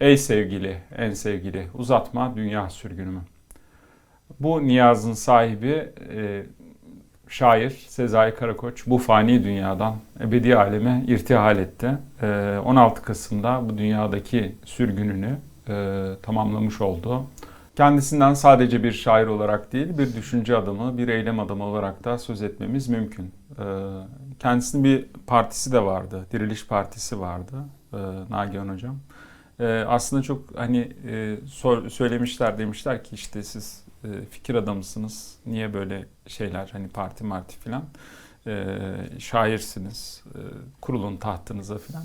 Ey sevgili, en sevgili, uzatma dünya sürgünümü. Bu niyazın sahibi e, şair Sezai Karakoç bu fani dünyadan ebedi aleme irtihal etti. E, 16 Kasım'da bu dünyadaki sürgününü e, tamamlamış oldu. Kendisinden sadece bir şair olarak değil, bir düşünce adamı, bir eylem adamı olarak da söz etmemiz mümkün. E, kendisinin bir partisi de vardı, Diriliş Partisi vardı e, Nagihan Hocam. E, aslında çok hani e, sor- söylemişler demişler ki işte siz e, fikir adamısınız. Niye böyle şeyler hani parti marti filan. E, şairsiniz. E, kurulun tahtınıza filan.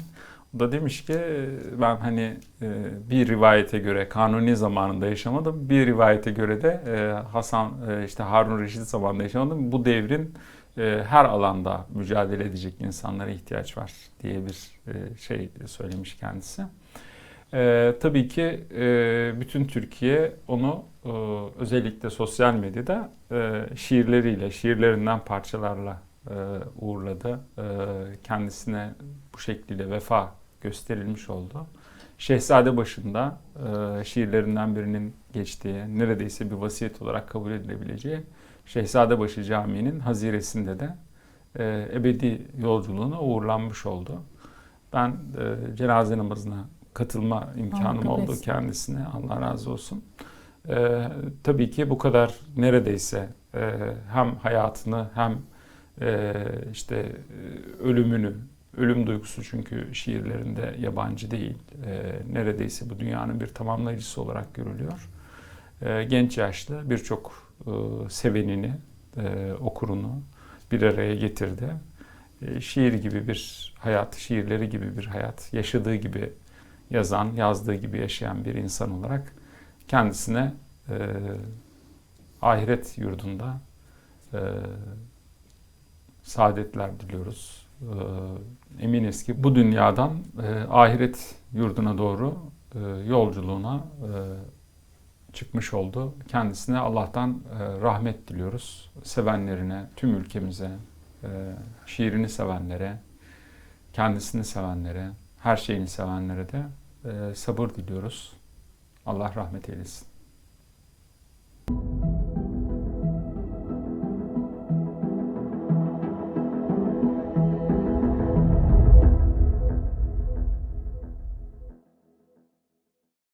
O da demiş ki e, ben hani e, bir rivayete göre kanuni zamanında yaşamadım. Bir rivayete göre de e, Hasan e, işte Harun Reşit zamanında yaşamadım. Bu devrin e, her alanda mücadele edecek insanlara ihtiyaç var diye bir e, şey söylemiş kendisi. Ee, tabii ki e, bütün Türkiye onu e, özellikle sosyal medyada e, şiirleriyle, şiirlerinden parçalarla e, uğurladı. E, kendisine bu şekliyle vefa gösterilmiş oldu. Şehzade başında e, şiirlerinden birinin geçtiği, neredeyse bir vasiyet olarak kabul edilebileceği Şehzadebaşı Camii'nin haziresinde de e, ebedi yolculuğuna uğurlanmış oldu. Ben e, cenaze namazına katılma imkanım oldu kendisine. Allah razı olsun. Ee, tabii ki bu kadar neredeyse e, hem hayatını hem e, işte e, ölümünü, ölüm duygusu çünkü şiirlerinde yabancı değil. E, neredeyse bu dünyanın bir tamamlayıcısı olarak görülüyor. E, genç yaşta birçok e, sevenini, e, okurunu bir araya getirdi. E, şiir gibi bir hayat, şiirleri gibi bir hayat, yaşadığı gibi yazan, yazdığı gibi yaşayan bir insan olarak kendisine e, ahiret yurdunda e, saadetler diliyoruz. E, eminiz ki bu dünyadan e, ahiret yurduna doğru e, yolculuğuna e, çıkmış oldu. Kendisine Allah'tan e, rahmet diliyoruz. Sevenlerine, tüm ülkemize, e, şiirini sevenlere, kendisini sevenlere, her şeyini sevenlere de sabır diliyoruz. Allah rahmet eylesin.